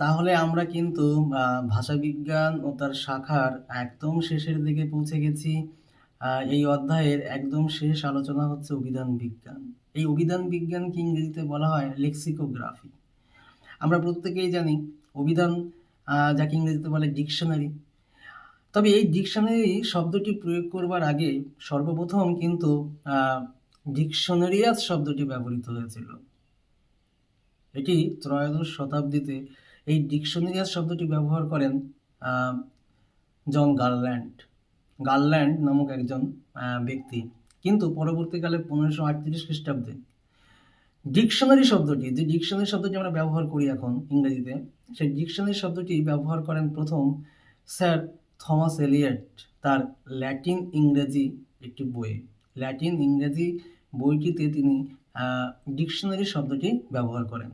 তাহলে আমরা কিন্তু আহ, ভাষাবিজ্ঞান ও তার শাখার একদম শেষের দিকে পৌঁছে গেছি। এই অধ্যায়ের একদম শেষ আলোচনা হচ্ছে অভিধান বিজ্ঞান। এই অভিধান বিজ্ঞানকে ইংরেজিতে বলা হয়? লেক্সিকোগ্রাফি। আমরা প্রত্যেকেই জানি অভিধান যাকে ইংরেজিতে বলে ডিকশনারি। তবে এই ডিকশনারি শব্দটি প্রয়োগ করবার আগে সর্বপ্রথম কিন্তু ডিকশনারিয়াস শব্দটি ব্যবহৃত হয়েছিল। এটি ত্রয়োদশ শতাব্দীতে এই ডিকশনারিয়াস শব্দটি ব্যবহার করেন জন গার্ল্যান্ড। গার্ল্যান্ড নামক একজন ব্যক্তি। কিন্তু পরবর্তীকালে পনেরোশো আটত্রিশ খ্রিস্টাব্দে ডিকশনারি শব্দটি, যে ডিকশনারি শব্দটি আমরা ব্যবহার করি এখন ইংরেজিতে, সেই ডিকশনারি শব্দটি ব্যবহার করেন প্রথম স্যার থমাস এলিয়ট। তার ল্যাটিন ইংরেজি একটি বই। ল্যাটিন ইংরেজি বইটিতে তিনি ডিকশনারি শব্দটি ব্যবহার করেন।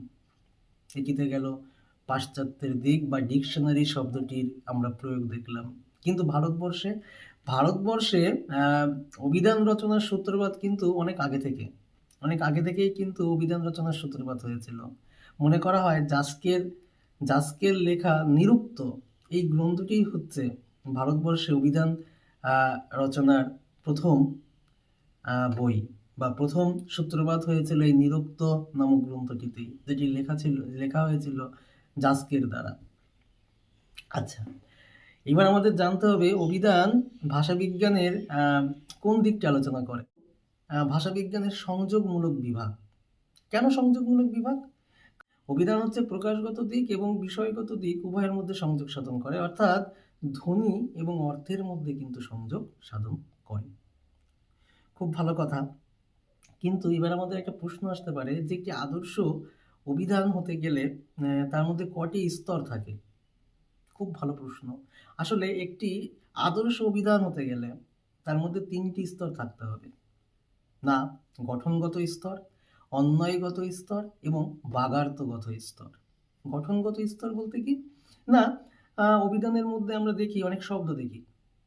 এটিতে গেল। পাশ্চাত্যের দিক বা ডিকশনারি শব্দটির আমরা প্রয়োগ দেখলাম। কিন্তু ভারতবর্ষে ভারতবর্ষে অভিধান রচনার সূত্রপাত কিন্তু অনেক আগে থেকে। অনেক আগে থেকেই কিন্তু অভিধান রচনার সূত্রপাত হয়েছিল। মনে করা হয় জাস্কের জাস্কের লেখা নিরুক্ত এই গ্রন্থটি হচ্ছে ভারতবর্ষে অভিধান রচনার প্রথম বই। বা প্রথম সূত্রপাত হয়েছিল এই নিরুক্ত নামক গ্রন্থটিতেই, যেটি লেখা ছিল, লেখা হয়েছিল জাস্কের দ্বারা। আচ্ছা এবার আমাদের জানতে হবে অভিধান ভাষাবিজ্ঞানের কোন দিকটি আলোচনা করে? ভাষাবিজ্ঞানের সংযোগমূলক বিভাগ। কেন সংযোগমূলক বিভাগ? অভিধান হচ্ছে প্রকাশগত দিক এবং বিষয়গত দিক উভয়ের মধ্যে সংযোগ সাধন করে, অর্থাৎ ধ্বনি এবং অর্থের মধ্যে কিন্তু সংযোগ সাধন করে। খুব ভালো কথা। কিন্তু এবার আমাদের একটা প্রশ্ন আসতে পারে যে একটি আদর্শ অভিধান হতে গেলে তার মধ্যে কটি স্তর থাকে? খুব ভালো প্রশ্ন। আসলে একটি আদর্শ অভিধান হতে গেলে তার মধ্যে তিনটি স্তর থাকতে হবে। না, গঠনগত স্তর, অন্বয়গত স্তর এবং বাগার্থগত স্তর। গঠনগত স্তর বলতে কি? না অভিধানের মধ্যে আমরা দেখি, অনেক শব্দ দেখি।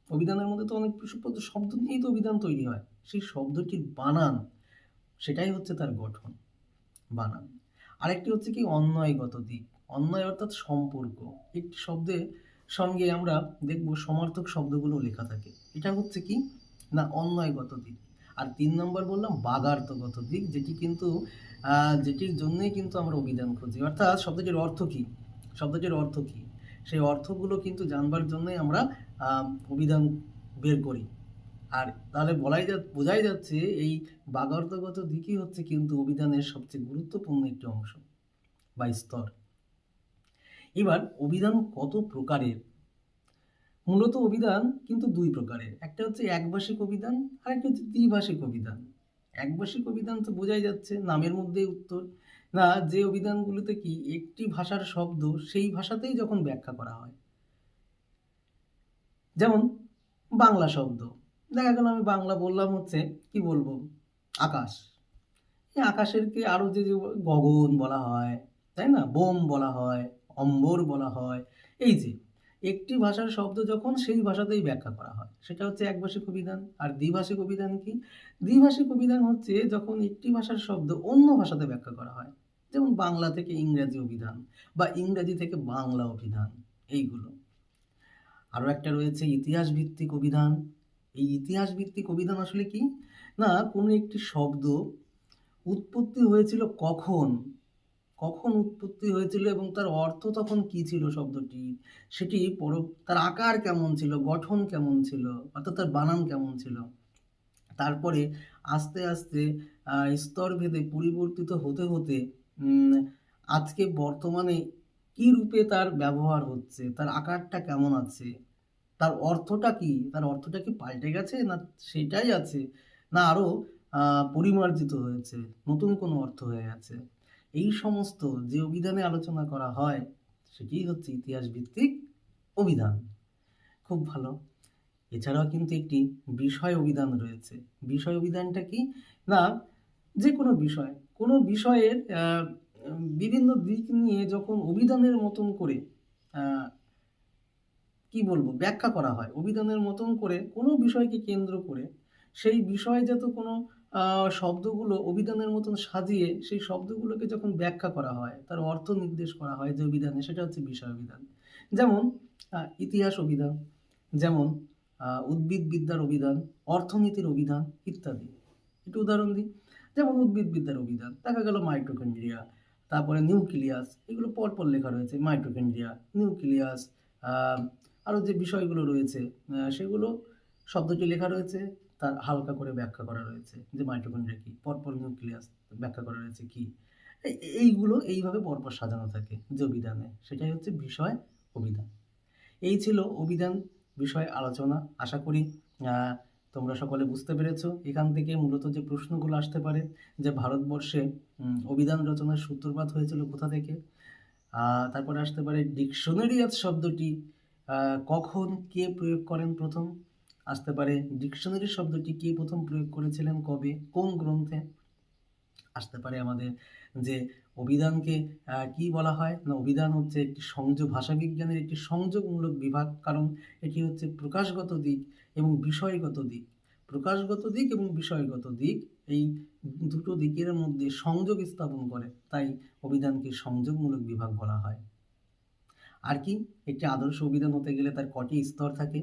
অভিধানের মধ্যে তো অনেক শব্দ নিয়েই তো অভিধান তৈরি হয়। সেই শব্দটির বানান সেটাই হচ্ছে তার গঠন, বানান। আরেকটি হচ্ছে কি অন্বয়গত দিক। অন্বয় অর্থাৎ সম্পর্ক। একটি শব্দের সঙ্গে আমরা দেখব সমার্থক শব্দগুলো লেখা থাকে। এটা হচ্ছে কি? না, অন্বয়গত দিক। আর তিন নম্বর বললাম বাগার্থগত দিক, যেটি কিন্তু যেটির জন্যই কিন্তু আমরা অভিধান খুঁজি। অর্থাৎ শব্দটির অর্থ কি? শব্দটির অর্থ কি? সেই অর্থগুলো কিন্তু জানবার জন্যই আমরা অভিধান বের করি। আর তাহলে বলাই যা, বোঝাই যাচ্ছে এই বাগার্থগত দিকই হচ্ছে কিন্তু অভিধানের সবচেয়ে গুরুত্বপূর্ণ একটি অংশ বা স্তর। এবার অভিধান কত প্রকারের? মূলত অভিধান কিন্তু দুই প্রকারের। একটা হচ্ছে একভাষিক অভিধান আর একটা হচ্ছে দ্বিভাষিক অভিধান। একভাষিক অভিধান তো বোঝাই যাচ্ছে, নামের মধ্যেই উত্তর। না, যে অভিধানগুলোতে কি একটি ভাষার শব্দ, সেই ভাষাতেই যখন ব্যাখ্যা করা হয়। যেমন বাংলা শব্দ। দেখা গেল আমি বাংলা বললাম হচ্ছে, কি বলব? আকাশ। এই আকাশেরকে আরও যে যে গগন বলা হয়, তাই না? বোম বলা হয়, অম্বর বলা হয়, এই যে একটি ভাষার শব্দ যখন সেই ভাষাতেই ব্যাখ্যা করা হয়, সেটা হচ্ছে একভাষিক অভিধান। আর দ্বিভাষিক অভিধান কি? দ্বিভাষিক অভিধান হচ্ছে যখন একটি ভাষার শব্দ অন্য ভাষাতে ব্যাখ্যা করা হয়, যেমন বাংলা থেকে ইংরাজি অভিধান বা ইংরাজি থেকে বাংলা অভিধান, এইগুলো। আরও একটা রয়েছে ইতিহাস ভিত্তিক অভিধান এই ইতিহাস ভিত্তিক অভিধান আসলে কি? না, কোনো একটি শব্দ উৎপত্তি হয়েছিল কখন? কখন উৎপত্তি হয়েছিল এবং তার অর্থ তখন কি ছিল শব্দটি? সেটি পর, তার আকার কেমন ছিল? গঠন কেমন ছিল? অর্থাৎ তার বানান কেমন ছিল? তারপরে আস্তে আস্তে স্তরভেদে পরিবর্তিত হতে হতে আজকে বর্তমানে কি রূপে তার ব্যবহার হচ্ছে? তার আকারটা কেমন আছে? তার অর্থটা কি? তার অর্থটা কি পাল্টে গেছে না সেটাই আছে? না আরও পরিমার্জিত হয়েছে, নতুন কোনো অর্থ হয়ে গেছে? এই সমস্ত যে অভিধানে আলোচনা করা হয়, সেটি হচ্ছে ইতিহাস ভিত্তিক অভিধান। খুব ভালো। এছাড়াও কিন্তু একটি বিষয় অভিধান রয়েছে। বিষয় অভিধানটা কি? না যে কোনো বিষয়। কোনো বিষয়ের বিভিন্ন দিক নিয়ে যখন অভিধানের মতন করে কি বলব ব্যাখ্যা করা হয়। অভিধানের মতন করে কোনো বিষয়কে কেন্দ্র করে সেই বিষয়ে যাতে কোনো শব্দগুলো অভিধানের মতন সাজিয়ে সেই শব্দগুলোকে যখন ব্যাখ্যা করা হয় তার অর্থ নির্দেশ করা হয় যে অভিধানে সেটা হচ্ছে বিষয় অভিধান। যেমন ইতিহাস অভিধান যেমন আহ, উদ্ভিদবিদ্যার অভিধান অর্থনীতির অভিধান ইত্যাদি। একটু উদাহরণ দিই। যেমন উদ্ভিদবিদ্যার অভিধান দেখা গেল মাইটোকন্ড্রিয়া তারপরে নিউক্লিয়াস এগুলো পরপর লেখা রয়েছে মাইটোকন্ড্রিয়া নিউক্লিয়াস আরও যে বিষয়গুলো রয়েছে সেগুলো শব্দটি লেখা রয়েছে, তার হালকা করে ব্যাখ্যা করা রয়েছে, যে মাইটোকন্ড্রিয়া কী? পরপর নিউক্লিয়াস ব্যাখ্যা করা রয়েছে কী? এই- এইগুলো এইভাবে পরপর সাজানো থাকে যে অভিধানে সেটাই হচ্ছে বিষয় অভিধান। এই ছিল অভিধান, বিষয়ে আলোচনা। আশা করি তোমরা সকলে বুঝতে পেরেছ। এখান থেকে মূলত যে প্রশ্নগুলো আসতে পারে, যে ভারতবর্ষে অভিধান রচনার সূত্রপাত হয়েছিল কোথা থেকে? তারপরে আসতে পারে ডিকশনারিয়াত শব্দটি কখন কে প্রয়োগ করেন প্রথম? আসতে পারে ডিকশনারি শব্দটি কে প্রথম প্রয়োগ করেছিলেন কবে? কোন গ্রন্থে? আসতে পারে আমাদের যে অভিধানকে কি বলা হয়? না, অভিধান হচ্ছে একটি সংযোগ, ভাষাবিজ্ঞানের একটি সংযোগমূলক বিভাগ, কারণ এটি হচ্ছে প্রকাশগত দিক এবং বিষয়গত দিক। প্রকাশগত দিক এবং বিষয়গত দিক, এই দুটো দিকের মধ্যে সংযোগ স্থাপন করে, তাই অভিধানকে সংযোগমূলক বিভাগ বলা হয়। আর কি, একটি আদর্শ অভিধান হতে গেলে তার কটি স্তর থাকে।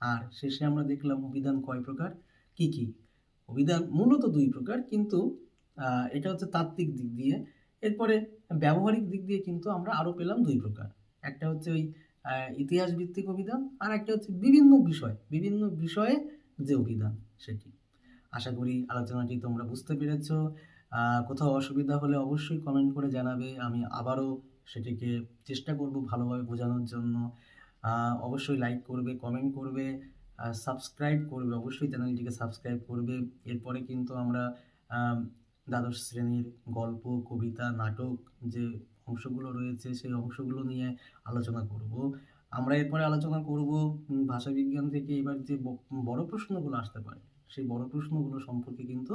আর শেষে আমরা দেখলাম অভিধান কয় প্রকার? কি কি? অভিধান মূলত দুই প্রকার, কিন্তু এটা হচ্ছে তাত্ত্বিক দিক দিয়ে। এরপরে ব্যবহারিক দিক দিয়ে কিন্তু আমরা আরও পেলাম দুই প্রকার। একটা হচ্ছে ওই ইতিহাস ভিত্তিক অভিধান, আর একটা হচ্ছে বিভিন্ন বিষয়, বিভিন্ন বিষয়ে যে অভিধান সেটি। আশা করি আলোচনাটি তোমরা বুঝতে পেরেছ। কোথাও অসুবিধা হলে অবশ্যই কমেন্ট করে জানাবে। আমি আবারও সেটিকে চেষ্টা করব ভালোভাবে বোঝানোর জন্য। অবশ্যই লাইক করবে কমেন্ট করবে সাবস্ক্রাইব করবে, অবশ্যই চ্যানেলটিকে সাবস্ক্রাইব করবে। এরপরে কিন্তু আমরা দ্বাদশ শ্রেণির গল্প, কবিতা, নাটক যে অংশগুলো রয়েছে সেই অংশগুলো নিয়ে আলোচনা করব। আমরা এরপরে আলোচনা করব ভাষাবিজ্ঞান থেকে এবার যে বড় প্রশ্নগুলো আসতে পারে, সেই বড় প্রশ্নগুলো সম্পর্কে কিন্তু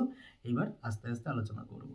এবার আস্তে আস্তে আলোচনা করব।